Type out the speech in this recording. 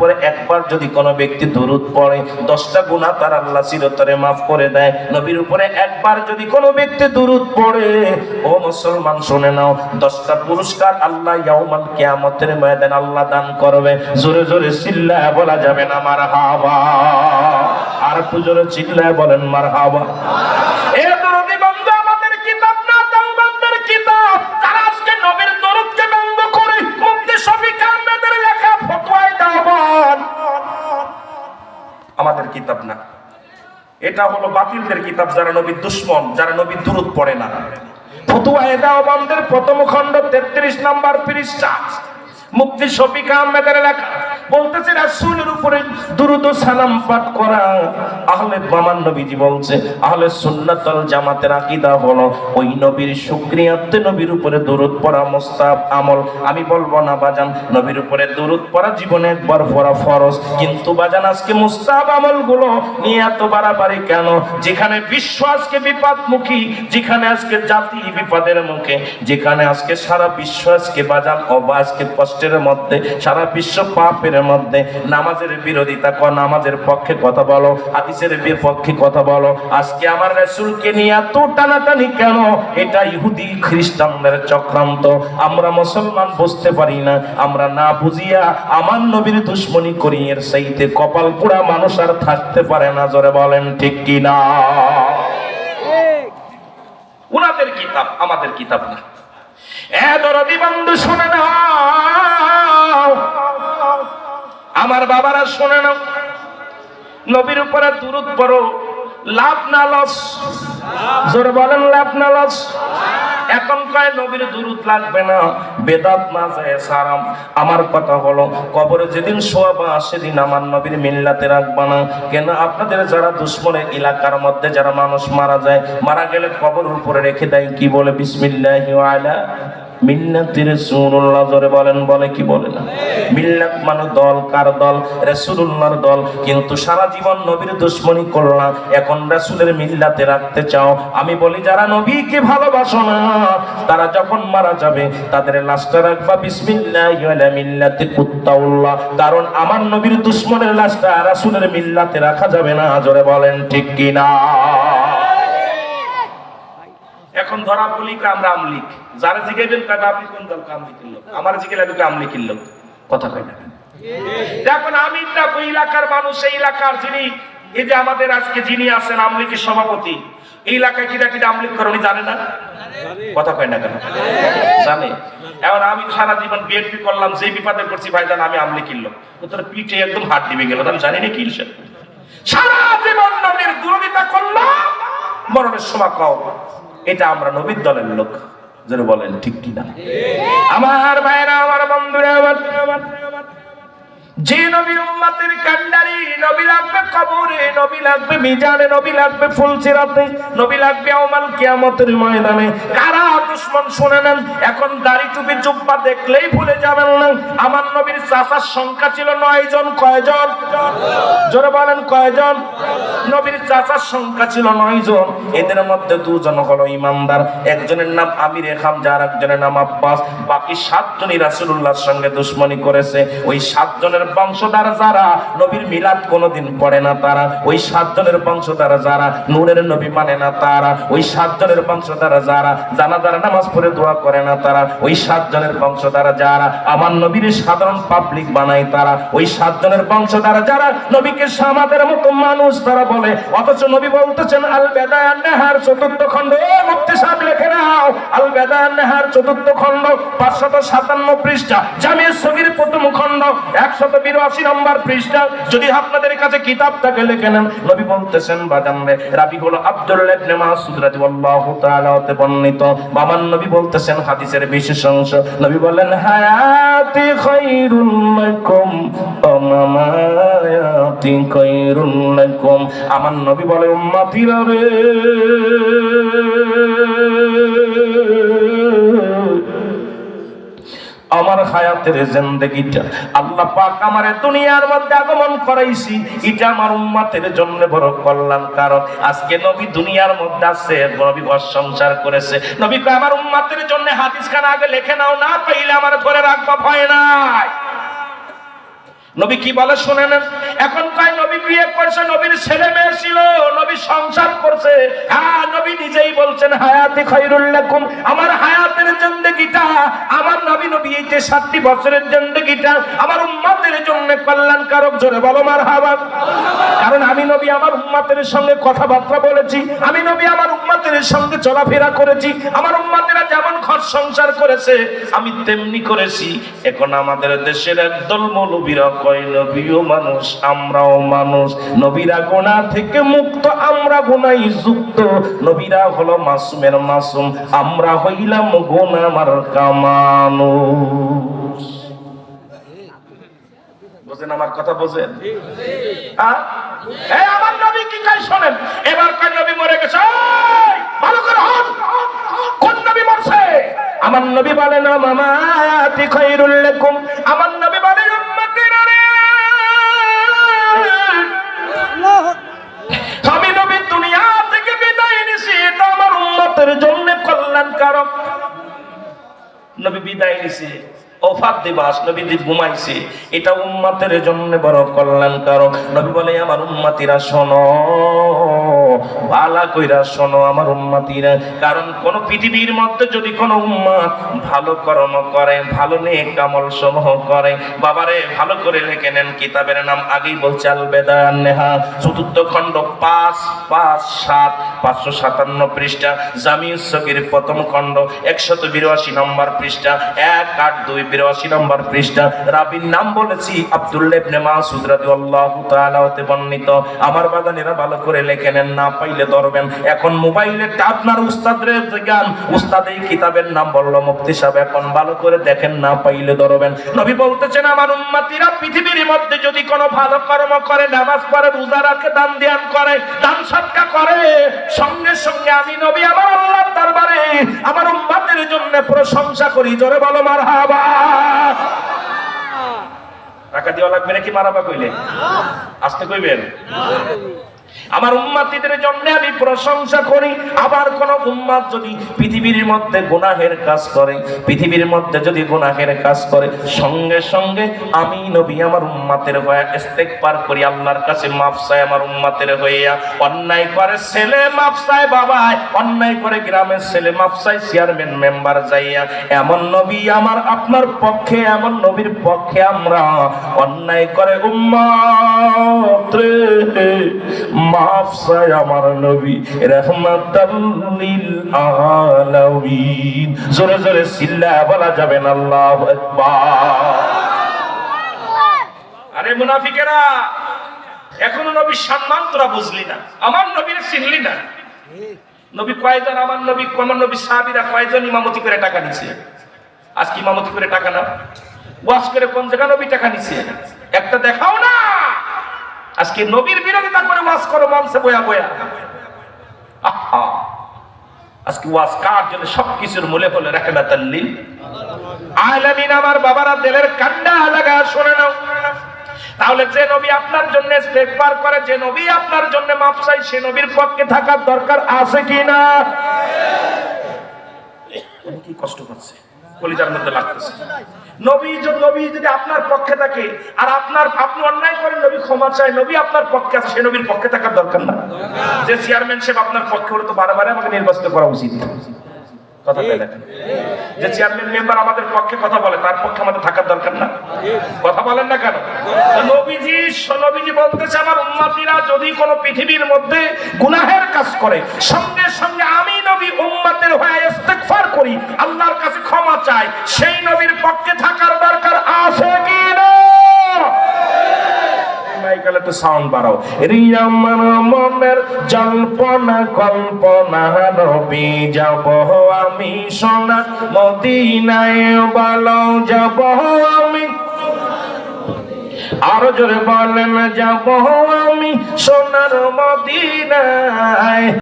পরে একবার যদি কোনো ব্যক্তি দরুদ পড়ে, দশটা গুণা তার আল্লাহ চিরতরে মাফ করে দেয়। নবীর উপরে একবার যদি কোনো ব্যক্তি দরুদ পড়ে, ও মুসলমান শুনে নাও, দশটা পুরস্কার আল্লাহ ইয়াউমাল কিয়ামতের ময়দান আল্লাহ দান করবে। জোরে জোরে চিল্লায় বলা যাবে না মার হাবা আর একটু জোরে চিল্লায় বলেন মার হাবা কিতাব না। এটা হলো বাতিলদের কিতাব যারা নবীর দুশ্মন, যারা নবীর দূরত পড়ে না। প্রথম খণ্ড 33 নাম্বার পৃষ্ঠা। মুক্তি শফিক আহমেদের লেখা। বলতেছে, রাসূলের উপরে দুরুদ সালাম পাঠ করা আহলে মামান নবীজি বলছে, আহলে সুন্নাতুল জামাতের আকীদা হলো ওই নবীর শুকরিয়াতে নবীর উপরে দুরুদ পড়া মুস্তাহাব আমল। আমি বলব না, বাজান, নবীর উপরে দুরুদ পড়া জীবনে একবার পড়া ফরজ, কিন্তু বাজান, আজকে মুস্তাহাব আমলগুলো নিয়ে এত বাড়াবাড়ি কেন? যেখানে বিশ্ব আজকে বিপদমুখী, যেখানে আজকে জাতি বিপদের মুখে, যেখানে আজকে সারা বিশ্ব আজকে বাজান অবা আজকে কষ্টের মধ্যে, সারা বিশ্ব পাপের মধ্যে নামাজের বিরোধিতা কর, নামাজের পক্ষে কথা বলো, হাদিসের বিপক্ষে কথা বলো। আজকে আমার রাসূলকে নিয়ে এত টানাটানি কেন? এটা ইহুদি খ্রিস্টানদের চক্রান্ত। আমরা মুসলমান বুঝতে পারি না। আমরা না বুঝিয়া আমার নবীর দুশ্মনী করি এর সেইতে কপাল পোড়া মানুষ আর থাকতে পারে না, জোরে বলেন ঠিক কি না উনাদের কিতাব, আমাদের কিতাব না। এ দরদি বন্ধু, শুনে না আমার বাবারা শোনে না নবীর উপরে দুরুদ পড়ো। লাভ না লস। জোরে বলেন, লাভ না লস। এখন কয় নবীর দুরুদ লাগবে না? বেদাত না যায়, সারাম। আমার কথা হলো, কবরে যেদিন শোয়াবা সেদিন আমার নবীর মিল্লাতে রাখবা না। কেন আপনাদের যারা দুশ্মনের এলাকার মধ্যে, যারা মানুষ মারা যায়, মারা গেলে কবর উপরে রেখে দেয় কি বলে? বিসমিল্লাহি আলা বলেন, বলে কি বলে না? মিল্লাত মানে দল, কার দল? দল। কিন্তু এখন রাসূলের মিল্লাতে রাখতে চাও। আমি বলি, যারা নবীকে ভালোবাসো না, তারা যখন মারা যাবে, তাদের লাশটা রাখবা বিসমিল্লাহি মিল্লাতি কুত্তাউল্লাহ। কারণ আমার নবীর দুশ্মনের লাশটা রাসূলের মিল্লাতে রাখা যাবে না, জোরে বলেন, ঠিক কি না এখন ধরা বলি কা আমরা আমলিক যারা জিগাইবেন কাটা আপনি কোন দল আমলিকের লোক? আমার জিগাইলে আমি আমলিকের লোক। কথা কয় না এখন আমি ওই এলাকার মানুষ, এই এলাকার যিনি, এই যে আমাদের আজকে যিনি আছেন আমলিকের সভাপতি, এই এলাকায় কিরা কিরা আমলিক করে, উনি জানে না? কথা কয় না কেন? জানে? এখন আমি সারা জীবন বিএনপি করলাম যে বিপদে করছি ভাই জান আমি আমলিকের লোক। তো তোর পিঠে একদম হাত দিবে গেল আমি জানি না কি হিসেব। সারা জীবন নবীর দুরবিতা করলাম, মরণের সময় কও এটা আমরা নবীর দলের লোক। যেন বলেন ঠিক কিনা? আমার ভাইরা আমার বন্ধুরা যে নবীর উম্মাতের কান্ডারি নবী লাগবে কবরে নবী লাগবে মিজানে নবী লাগবে ফুলসিরাতে নবী লাগবে আমাল কিয়ামতের ময়দানে। কারা দুশমন শুনে নেন। এখন দাড়ি টুপি জুব্বা দেখলেই ভুলে যাবেন না। আমার নবীর সংখ্যা ছিল নয় জন। কয়জন? জোরে বলেন, কয়জন? নবীর সংখ্যা ছিল নয় জন। এদের মধ্যে দুজন হলো ইমানদার। একজনের নাম আমির আর একজনের নাম আব্বাস। বাকি সাতজনই রাসূলুল্লাহর সঙ্গে দুশ্মনী করেছে। ওই সাতজনের বংশধর যারা, নবীর মিলাদ কোনোদিন পড়ে না তারা। ওই সাতজনের বংশধর যারা, নূরের নবী মানে না তারা। ওই সাতজনের বংশধর যারা, জানাজার নামাজ পড়ে দোয়া করে না তারা। ওই সাতজনের দ্বারা যারা আমার নবীর সাধারণ পাবলিক বানায় তারা। ওই সাতজনের দ্বারা যারা নবীকে সামাদের মতো মানুষ তারা বলে। অথচ নবী বলতেছেন আল বেদায় নেহার চতুর্থ খণ্ড। মুক্তি সাপ লেখে নাও। আল বেদায় নেহার চতুর্থ খণ্ড, পাঁচশত সাতান্ন পৃষ্ঠা। জামিয়া সবির প্রথম একশত বিরাশি নম্বর পৃষ্ঠা। যদি আপনাদের কাছে কিতাব থাকে, লেখে নেন। নবী বলতেছেন বাজানবে রাবি হলো আব্দুল্লাহ বর্ণিত। বাবার নবী বলতেছেন, হাদিসের বিশেষ অংশ। নবী বলেন হায়াতি খায়রুল লাকুম লাকুম। আমার নবী বলে, উম্মতিরা রে। আমার হায়াতের জিন্দেগিটা আল্লাহ পাক আমার দুনিয়ার মধ্যে আগমন করাইছি। এটা আমার উম্মতের জন্য বড় কল্যাণ কারণ আজকে নবী দুনিয়ার মধ্যে আছে, নবী ঘর সংসার করেছে। নবী আমার উম্মতের জন্য হাদিস খান আগে লেখে নাও, না পাইলে আমার ধরে রাখবা ভয় নাই। নবী কি বলে শুনে নেন এখন কয়, নবী বিয়ে করছে, নবীর ছেলে মেয়ে ছিল, নবী সংসার করছে। হ্যাঁ নবী নিজেই বলছেন, হায়াতি খৈরুল লাকুম। আমার হায়াতের জিন্দেগিটা, আমার নবী নবী এই যে ষাটটি বছরের জিন্দেগিটা, আমার উম্মতের জন্য কল্যাণকারক, জোরে বলো মার হাবা কারণ আমি নবী আমার উম্মতের সঙ্গে কথাবার্তা বলেছি, আমি নবী আমার উম্মতের সঙ্গে চলাফেরা করেছি, আমার উম্মতেরা যেমন সংসার করেছে, আমি তেমনি করেছি। এখন আমাদের দেশের একদল মৌলবীরা কয়, নবীও মানুষ, আমরাও মানুষ। নবীরা গোনা থেকে মুক্ত, আমরা গোনাই যুক্ত। নবীরা হলো মাসুমের মাসুম, আমরা হইলাম গোনা মার কামানুষ বোঝেন আমার কথা বোঝেন? আমার নবী কি কয় শোনেন? এবার কয়, নবী মরে গেছে। ভালো করে কোন নবী মরছে? আমার নবী বলে না মামা আয়াতি খায়রুল লাকুম। আমার নবী বলে আমি নবী, দুনিয়া থেকে এটা আমার কল্যাণকারক। নবী বিদায় নিছে দিবাস ঘুমাইছে, এটা উম্মাতের জন্য বড় কল্যাণকারক। নবী বলে, আমার উম্মাতিরা শোনো। ভালা কইরা শোনো আমার উম্মাতিরা, কারণ কোন পৃথিবীর মধ্যে যদি কোন উম্মাত ভালো কর্ম করে, ভালো নেক কামল সমূহ করে, বাবারে ভালো করে লিখে নেন, কিতাবের নাম আগেই বলছে আল নেহা চতুর্থ খণ্ড পাঁচ পাঁচ, সাত, পাঁচশো সাতান্ন পৃষ্ঠা জামি সগির প্রথম খণ্ড, একশত বিরাশি নম্বর পৃষ্ঠা, এক আট দুই বিরাশি নম্বর পৃষ্ঠা। রাবির নাম বলেছি আব্দুল্লাহ ইবনে মাসউদ রাদিয়াল্লাহু তাআলা হতে বর্ণিত। আমার বাদানেরা ভালো করে লেখে নেন না পাইলে ধরবেন। এখন মোবাইলে আপনার উস্তাদের গান উস্তাদ এই কিতাবের নাম বলল, মুফতি সাহেব, এখন ভালো করে দেখেন না পাইলে ধরবেন। নবী বলতেছেন, আমার উম্মতিরা পৃথিবীর মধ্যে যদি কোনো ভালো কর্ম করে, নামাজ পড়ে, রোজা রাখে, দান ধ্যান করে, দান সৎকা করে, সঙ্গে সঙ্গে আমি নবী, আমার আল্লাহর দরবারে আমার উম্মতের জন্য প্রশংসা করি। জোরে বলো, মারহাবা। টাকা দেওয়া লাগবে নাকি মারাবা কইলে? আসতে কইবেন? আমার উম্মাতিদের জন্য আমি প্রশংসা করি। আবার কোন উম্মাত যদি পৃথিবীর মধ্যে গুনাহের কাজ করে, পৃথিবীর মধ্যে যদি গুনাহের কাজ করে, সঙ্গে সঙ্গে আমি নবী আমার উম্মাতের হয়ে ইস্তেগফার করি, আল্লাহর কাছে মাফ চাই আমার উম্মাতের হইয়া। অন্যায় করে ছেলে মাফ চাই বাবা অন্যায় করে গ্রামের ছেলে মাফ চাই চেয়ারম্যান মেম্বার যাইয়া। এমন নবী আমার আপনার পক্ষে, এমন নবীর পক্ষে আমরা অন্যায় করে উম্মাত মাফ চাই আমার নবী জোরে জোরে সিল্লা বলা যাবে না, আল্লাহু আকবার। আরে মুনাফিকেরা, এখনও নবীর সম্মান তোরা বুঝলি না, আমার নবীর চিনলি না। নবী কয়জন, আমার নবী আমার নবী সাহাবীরা কয়জন ইমামতি করে টাকা নিছে? আজকে ইমামতি করে টাকা না ওয়াজ করে কোন জায়গা নবী টাকা নিছে? একটা দেখাও না। আজকে নবীর বিরোধিতা করে ওয়াজ করো মঞ্চে বয়া বয়া। আজকে ওয়াজ কার জন্য? সবকিছুর মূলে হলে রাখে না তাল্লিল আলামিন আমার বাবারা দিলের কান্ডা লাগা, শুনে নাও। তাহলে যে নবী আপনার জন্য ইস্তেগফার করে, যে নবী আপনার জন্য মাফ চাই সে নবীর পক্ষে থাকার দরকার আছে কি না কি কষ্ট পাচ্ছে? কলিজার মধ্যে লাগতেছে। নবী যদি নবী যদি আপনার পক্ষে থাকে, আর আপনার, আপনি অন্যায় করেন, নবী ক্ষমা চায়, নবী আপনার পক্ষে আছে, সে নবীর পক্ষে থাকার দরকার না। যে চেয়ারম্যানশিপ আপনার পক্ষে হলে তো বারে আমাকে নির্বাচিত করা উচিত। যে চেয়ারম্যান মেম্বার আমাদের পক্ষে কথা বলে, তার পক্ষে আমাদের থাকার দরকার না। কথা বলেন না কেন? নবীজি নবীজি বলতেছে, আমার উম্মতিরা যদি কোনো পৃথিবীর মধ্যে গুনাহের কাজ করে, সঙ্গে সঙ্গে আমি নবী উম্মতের হয়ে করি, আল্লাহর কাছে ক্ষমা চাই। সেই নবীর পক্ষে থাকার দরকার আছে কি আরও জোরে বলেন, যাব আমি সোনার মদিনায়।